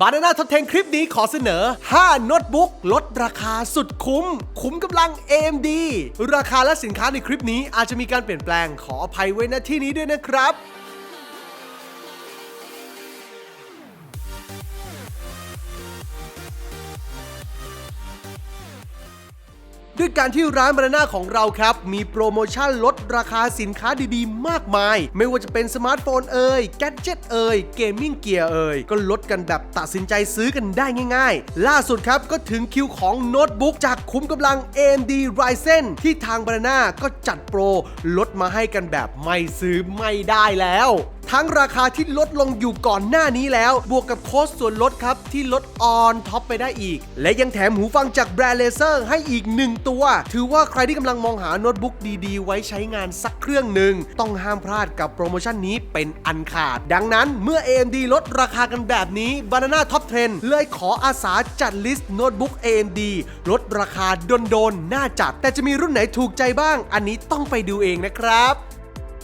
บานาน่าทดแทนคลิปนี้ขอเสนอ 5 โน้ตบุ๊กลดราคาสุดคุ้ม คุ้มกำลัง AMD ราคาและสินค้าในคลิปนี้อาจจะมีการเปลี่ยนแปลงขออภัยไว้ณที่นี้ด้วยนะครับ ด้วยการที่ร้านบานาน่าของเราครับ มีโปรโมชั่นลดราคาสินค้าดีๆ มากมาย ไม่ว่าจะเป็นสมาร์ทโฟนเอ่ยแกดเจิตเอ่ยเกมมิ่งเกียร์เอ่ยก็ลดกันแบบตัดสินใจซื้อกันได้ง่าย ๆ ล่าสุดครับก็ถึงคิวของโน้ตบุ๊กจากคุ้มกำลัง AMD Ryzen ที่ทางบานาน่าก็จัดโปรลดมาให้กันแบบไม่ซื้อไม่ได้แล้ว ทั้งราคาที่ลดลงอยู่ก่อนหน้านี้แล้ว บวกกับโค้ดส่วนลดครับที่ลดออนท็อปไปได้อีก และยังแถมหูฟังจากแบรนด์เลเซอร์ให้อีก 1 ตัว ถือว่าใครที่กำลังมองหาโน้ตบุ๊กดีๆ ไว้ใช้งานสักเครื่องหนึ่ง ต้องห้ามพลาดกับโปรโมชั่นนี้เป็นอันขาด ดังนั้นเมื่อ AMD ลดราคากันแบบนี้ Banana Top Trend เลยขออาสาจัดลิสต์โน้ตบุ๊ก AMD ลดราคาโดนๆน่าจัด แต่จะมีรุ่นไหนถูกใจบ้าง อันนี้ต้องไปดูเองนะครับ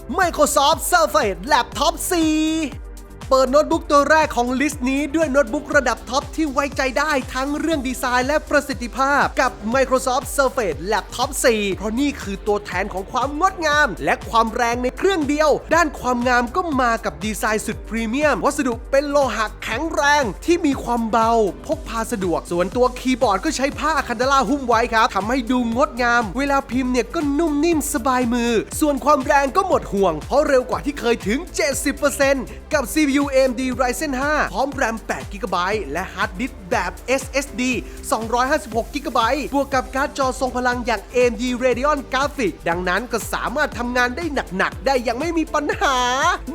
Microsoft Surface Laptop 4 เปิดโน้ตบุ๊กตัวแรกของลิสต์นี้ด้วยโน้ตบุ๊กระดับท็อปที่ไว้ใจได้ทั้งเรื่องดีไซน์และประสิทธิภาพ กับ Microsoft Surface Laptop 4 เพราะนี่คือตัวแทนของความงดงาม และความแรงในเครื่องเดียว ด้านความงามก็มากับดีไซน์สุดพรีเมียม วัสดุเป็นโลหะแข็งแรงที่มีความเบา พกพาสะดวก ส่วนตัวคีย์บอร์ดก็ใช้ผ้าคันดาล่าหุ้มไว้ครับทำให้ดูงดงาม เวลาพิมพ์เนี่ยก็นุ่มนิ่มสบายมือ ส่วนความแรงก็หมดห่วง เพราะเร็วกว่าที่เคยถึง 70%กับ CPU AMD Ryzen 5 พร้อมแรม8 GB และฮาร์ดดิสก์แบบ SSD 256 GB บวกกับการ์ดจอทรงพลังอย่าง AMD Radeon Graphics ดังนั้นก็สามารถทำงานได้หนัก ๆ ได้อย่างไม่มีปัญหา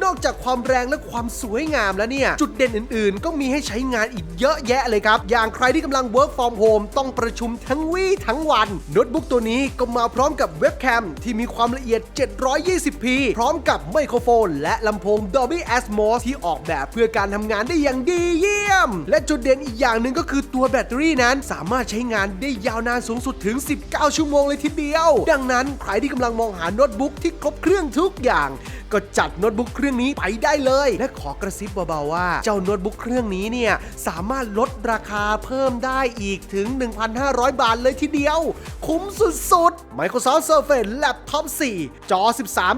นอกจากความแรงและความสวยงามแล้วเนี่ย จุดเด่นอื่น ๆ ก็มีให้ใช้งานอีกเยอะแยะเลยครับ อย่างใครที่กำลัง work from home ต้องประชุมทั้งวี่ทั้งวัน โน้ตบุ๊กตัวนี้ก็มาพร้อมกับเว็บแคมที่มีความละเอียด 720p พร้อมกับไมโครโฟน และลำโพง Dolby Atmos ที่อออกแบบเพื่อการทำงานได้อย่างดีเยี่ยม และจุดเด่นอีกอย่างหนึ่งก็คือตัวแบตเตอรี่นั้นสามารถใช้งานได้ยาวนานสูงสุดถึง 19 ชั่วโมงเลยทีเดียว ดังนั้นใครที่กำลังมองหาโน้ตบุ๊กที่ครบเครื่องทุกอย่าง ก็จัดโน้ตบุ๊กเครื่องนี้ไปได้เลย และขอกระซิบเบาๆว่า เจ้าโน้ตบุ๊กเครื่องนี้เนี่ยสามารถลดราคาเพิ่มได้อีกถึง 1,500 บาทเลยทีเดียว คุ้มสุดๆ Microsoft Surface Laptop 4 จอ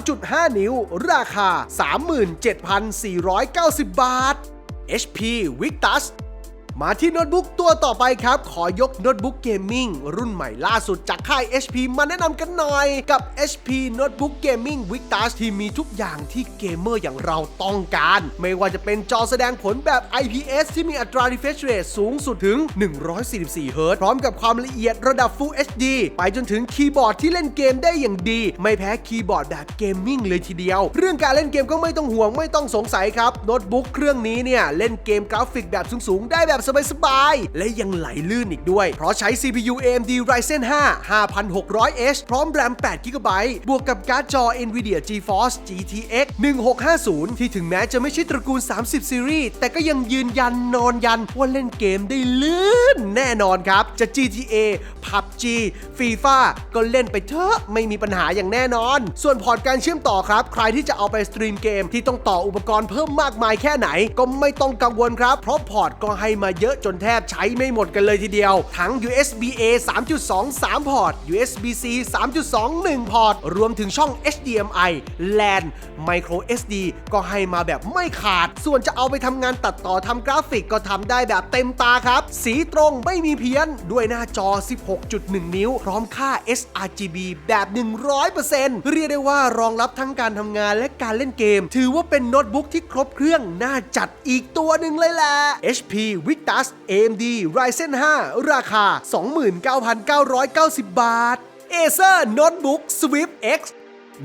13.5 นิ้ว ราคา 37,490 บาท HP Victus มาที่โน้ตบุ๊กตัวต่อไปครับ ขอยกโน้ตบุ๊กเกมมิ่งรุ่นใหม่ล่าสุดจากค่าย HP มาแนะนำกันหน่อย กับ HP Notebook Gaming Victus ที่มีทุกอย่างที่เกมเมอร์อย่างเราต้องการ ไม่ว่าจะเป็นจอแสดงผลแบบ IPS ที่มีอัตรา refresh rate สูงสุดถึง 144 Hz พร้อมกับความละเอียดระดับ Full HD ไปจนถึงคีย์บอร์ดที่เล่นเกมได้อย่างดี ไม่แพ้คีย์บอร์ดแบบเกมมิ่งเลยทีเดียว เรื่องการเล่นเกมก็ไม่ต้องห่วงไม่ต้องสงสัยครับโน้ตบุ๊กเครื่องนี้เนี่ยเล่นเกมกราฟิกแบบสูงๆได้แบบสบายๆ และยังไหลลื่นอีกด้วย เพราะใช้ CPU AMD Ryzen 5 5600H พร้อมแรม8 GB บวกกับการ์ดจอ Nvidia GeForce GTX 1650 ที่ถึงแม้จะไม่ใช่ตระกูล 30 ซีรีส์ แต่ก็ยังยืนยันนอนยันว่าเล่นเกมได้ลื่นแน่นอนครับ จะ GTA PUBG FIFA ก็เล่นไปเถอะไม่มีปัญหาอย่างแน่นอน ส่วนพอร์ตการเชื่อมต่อครับ ใครที่จะเอาไปสตรีมเกมที่ต้องต่ออุปกรณ์เพิ่มมากมายแค่ไหน ก็ไม่ต้องกังวลครับ เพราะพอร์ตก็ให้มาเยอะจนแทบใช้ไม่หมดกันเลยทีเดียว ทั้ง USB A 3.2 3 พอร์ต USB C 3.2 1 พอร์ต รวมถึงช่อง HDMI LAN Micro SD ก็ให้มาแบบไม่ขาด ส่วนจะเอาไปทำงานตัดต่อทำกราฟิกก็ทำได้แบบเต็มตาครับ สีตรงไม่มีเพี้ยน ด้วยหน้าจอ 16.1 นิ้ว พร้อมค่า sRGB แบบ 100%เรียกได้ว่ารองรับทั้งการทำงานและการเล่นเกม ถือว่าเป็นโน้ตบุ๊กที่ครบเครื่องน่าจัดอีกตัวหนึ่งเลยแหละ HP Victus AMD Ryzen 5 ราคา 29,990 บาท Acer Notebook Swift X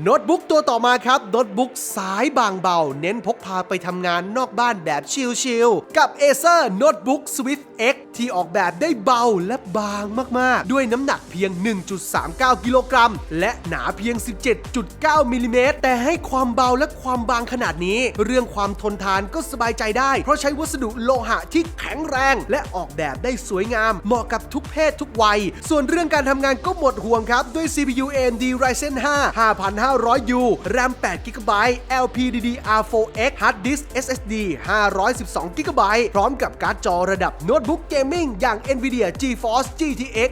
โน้ตบุ๊กตัวต่อมาครับโน้ตบุ๊กสายบางเบา เน้นพกพาไปทำงานนอกบ้านแบบชิลๆกับ Acer Notebook Swift X ที่ออกแบบได้เบาและบางมากๆ ด้วยน้ำหนักเพียง 1.39 กิโลกรัม และหนาเพียง 17.9 มิลลิเมตร แต่ให้ความเบาและความบางขนาดนี้ เรื่องความทนทานก็สบายใจได้ เพราะใช้วัสดุโลหะที่แข็งแรง และออกแบบได้สวยงาม เหมาะกับทุกเพศทุกวัย ส่วนเรื่องการทำงานก็หมดห่วงครับ ด้วย CPU AMD Ryzen 5 5500U RAM 8GB LPDDR4X Hard Disk SSD 512GB พร้อมกับการ์ดจอระดับโน้ตบุ๊กเกมมิ่งอย่าง Nvidia GeForce GTX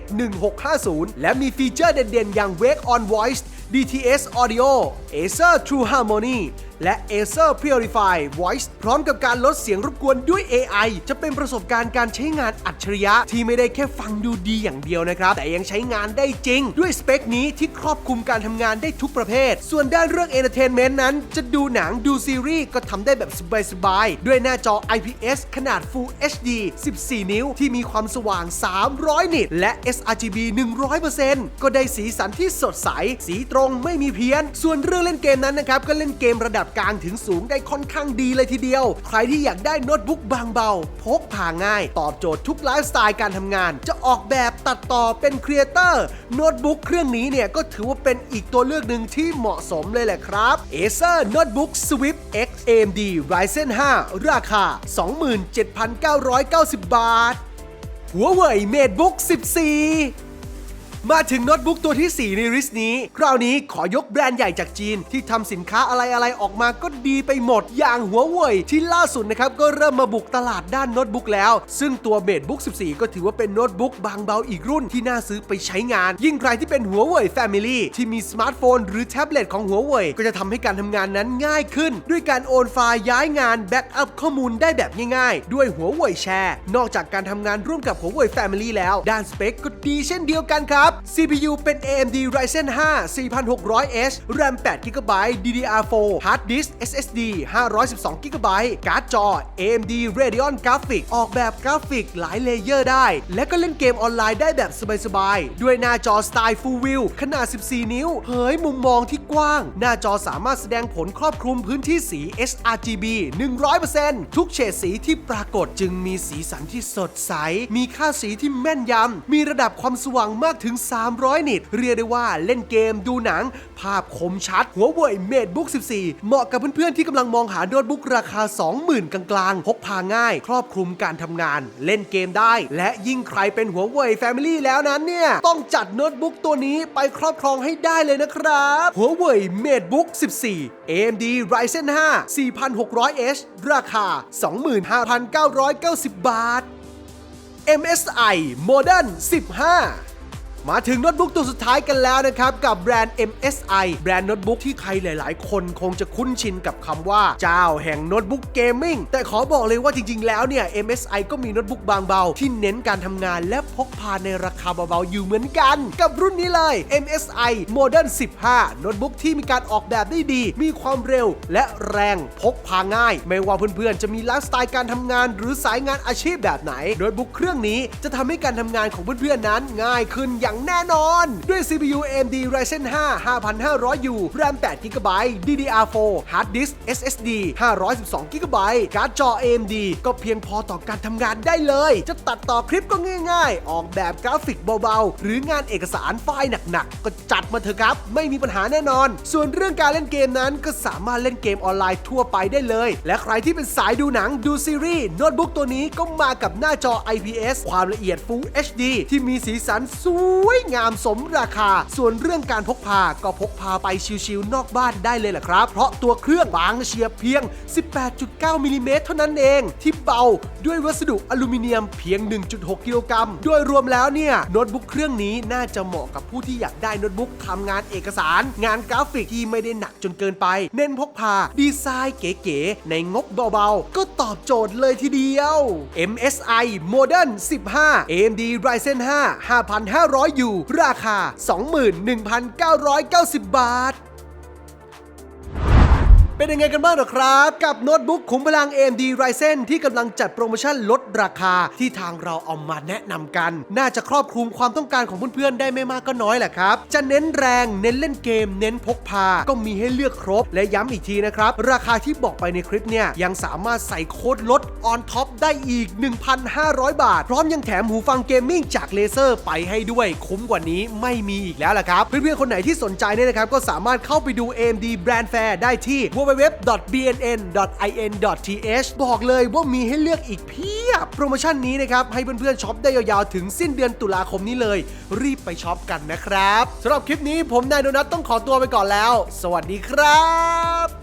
1650 และมีฟีเจอร์เด่นๆ อย่าง Wake on Voice DTS Audio Acer True Harmony และ Acer Purify Voice พร้อมกับการลดเสียงรบกวนด้วย AI จะเป็นประสบการณ์การใช้งานอัจฉริยะที่ไม่ได้แค่ฟังดูดีอย่างเดียวนะครับ แต่ยังใช้งานได้จริง ด้วยสเปคนี้ที่ครอบคลุมการทำงานได้ทุกประเภท ส่วนด้านเรื่อง Entertainment นั้น จะดูหนังดูซีรีส์ก็ทำได้แบบสบายๆ ด้วยหน้าจอ IPS ขนาด Full HD 14 นิ้ว ที่มีความสว่าง 300 นิต และ sRGB 100%ก็ได้สีสันที่สดใส สีตรงไม่มีเพี้ยน ส่วนเรื่องเล่นเกมนั้นนะครับก็เล่นเกมระดับกลางถึงสูงได้ค่อนข้างดีเลยทีเดียว ใครที่อยากได้โน้ตบุ๊กบางเบา พกพาง่าย ตอบโจทย์ทุกไลฟ์สไตล์การทำงาน จะออกแบบตัดต่อเป็นครีเอเตอร์โน้ตบุ๊กเครื่องนี้เนี่ยก็ถือว่าเป็นอีกตัวเลือกหนึ่งที่เหมาะสมเลยแหละครับ Acer Notebook Swift X AMD Ryzen 5 ราคา 27,990 บาทหัวเว่ย MateBook 14 มาถึงโน้ตบุ๊กตัวที่ 4 ในริสนี้ คราวนี้ขอยกแบรนด์ใหญ่จากจีน ที่ทำสินค้าอะไรๆ ออกมาก็ดีไปหมด อย่างหัวเว่ยที่ล่าสุดนะครับ ก็เริ่มมาบุกตลาดด้านโน้ตบุ๊กแล้ว ซึ่งตัวเม t บุ๊ก14 ก็ถือว่าเป็นโน้ตบุ๊กบางเบาอีกรุ่นที่น่าซื้อไปใช้งาน ยิ่งใครที่เป็นหัวเว่ย Family ที่มีสมาร์ทโฟน หรือแท็บเล็ตของหัวเว่ยก็จะทำให้การทำงานนั้นง่ายขึ้น ด้วยการโอนไฟล์ย้ายงานแบ็กอัพข้อมูลได้แบบง่ายๆ ด้วยหัวเว่ยแชร์นอกจากการทำงานร่วมกับหัวเว่ย Family แล้วด้านสเปคก็ดีเช่นเดียวกันครับ CPU เป็น AMD Ryzen 5 4600H RAM 8GB DDR4 Hard Disk SSD 512GB การ์ดจอ AMD Radeon Graphics ออกแบบกราฟิกหลายเลเยอร์ได้ และก็เล่นเกมออนไลน์ได้แบบสบายๆ ด้วยหน้าจอสไตล์ Full View ขนาด 14 นิ้ว เผยมุมมองที่กว้าง หน้าจอสามารถแสดงผลครอบคลุมพื้นที่สี sRGB 100%ทุกเฉดสีที่ปรากฏจึงมีสีสันที่สดใส มีค่าสีที่แม่นยำ มีระดับความสว่างมากถึง300 นิต เรียกได้ว่าเล่นเกมดูหนัง ภาพคมชัด หัวเว่ย MateBook 14 เหมาะกับเพื่อนๆ ที่กำลังมองหาโน้ตบุ๊กราคา 20,000 กลางๆ พกพาง่าย ครอบคลุมการทำงาน เล่นเกมได้ และยิ่งใครเป็นหัวเว่ย Family แล้วนั้นเนี่ย ต้องจัดโน้ตบุ๊กตัวนี้ไปครอบครองให้ได้เลยนะครับหัวเว่ย MateBook 14 AMD Ryzen 5 4600H ราคา 25,990 บาท MSI Modern 15 มาถึงโน้ตบุ๊กตัวสุดท้ายกันแล้วนะครับ กับแบรนด์ MSI แบรนด์โน้ตบุ๊กที่ใครหลาย ๆ คนคงจะคุ้นชินกับคำว่าเจ้าแห่งโน้ตบุ๊กเกมมิ่งแต่ขอบอกเลยว่าจริง ๆ แล้วเนี่ย MSI ก็มีโน้ตบุ๊กบางเบา ที่เน้นการทำงานและพกพาในราคาเบา ๆ อยู่เหมือนกัน กับรุ่นนี้เลย MSI Modern 15 โน้ตบุ๊กที่มีการออกแบบได้ดี มีความเร็วและแรงพกพาง่าย ไม่ว่าเพื่อน ๆ จะมีไลฟ์สไตล์การทำงาน หรือสายงานอาชีพแบบไหนโน้ตบุ๊กเครื่องนี้จะทำให้การทำงานของเพื่อน ๆ นั้นง่ายขึ้นอย่างแน่นอน ด้วย CPU AMD Ryzen 5 5500U RAM 8GB DDR4 Hard Disk SSD 512GB การ์ดจอ AMD ก็เพียงพอต่อการทำงานได้เลย จะตัดต่อคลิปก็ง่ายๆ ออกแบบกราฟิกเบาๆ หรืองานเอกสารไฟล์หนักๆ ก็จัดมาเถอะครับ ไม่มีปัญหาแน่นอน ส่วนเรื่องการเล่นเกมนั้นก็สามารถเล่นเกมออนไลน์ทั่วไปได้เลย และใครที่เป็นสายดูหนังดูซีรีส์โน้ตบุ๊กตัวนี้ก็มากับหน้าจอ IPS ความละเอียด Full HD ที่มีสีสันสวยวยงามสมราคา ส่วนเรื่องการพกพาก็พกพาไปชิวๆนอกบ้านได้เลยแหละครับ เพราะตัวเครื่องบางเฉียบเพียง 18.9มิลลิเมตรเท่านั้นเอง ที่เบาด้วยวัสดุอลูมิเนียมเพียง 1.6 กิโลกรัม โดยรวมแล้วเนี่ยโน้ตบุ๊กเครื่องนี้น่าจะเหมาะกับผู้ที่อยากได้โน้ตบุ๊กทำงานเอกสาร งานกราฟิกที่ไม่ได้หนักจนเกินไป เน้นพกพา ดีไซน์เก๋ๆ ในงบเบาๆ ก็ตอบโจทย์เลยทีเดียว MSI Modern 15 AMD Ryzen 5 5500อยู่ราคา 21,990 บาท เป็นยังไงกันบ้างเหรอครับ กับโน้ตบุ๊กขุมพลัง AMD Ryzen ที่กำลังจัดโปรโมชั่นลดราคาที่ทางเราเอามาแนะนำกัน น่าจะครอบคลุมความต้องการของเพื่อนๆ ได้ไม่มากก็น้อยแหละครับ จะเน้นแรงเน้นเล่นเกม เน้นพกพา ก็มีให้เลือกครบ และย้ำอีกทีนะครับ ราคาที่บอกไปในคลิปเนี่ยยังสามารถใส่โค้ดลด on top ได้อีก 1,500 บาท พร้อมยังแถมหูฟังเกมมิ่งจากเลเซอร์ไปให้ด้วยคุ้มกว่านี้ไม่มีอีกแล้วล่ะครับเพื่อนๆคนไหนที่สนใจเนี่ยนะครับก็สามารถเข้าไปดู AMD Brand Fair ได้ที่ www.bnn.in.th บอกเลยว่ามีให้เลือกอีกเพียบ โปรโมชั่นนี้นะครับ ให้เพื่อนๆช็อปได้ยาวๆ ถึงสิ้นเดือนตุลาคมนี้เลย รีบไปช็อปกันนะครับสำหรับคลิปนี้ผมนายโดนัทต้องขอตัวไปก่อนแล้ว สวัสดีครับ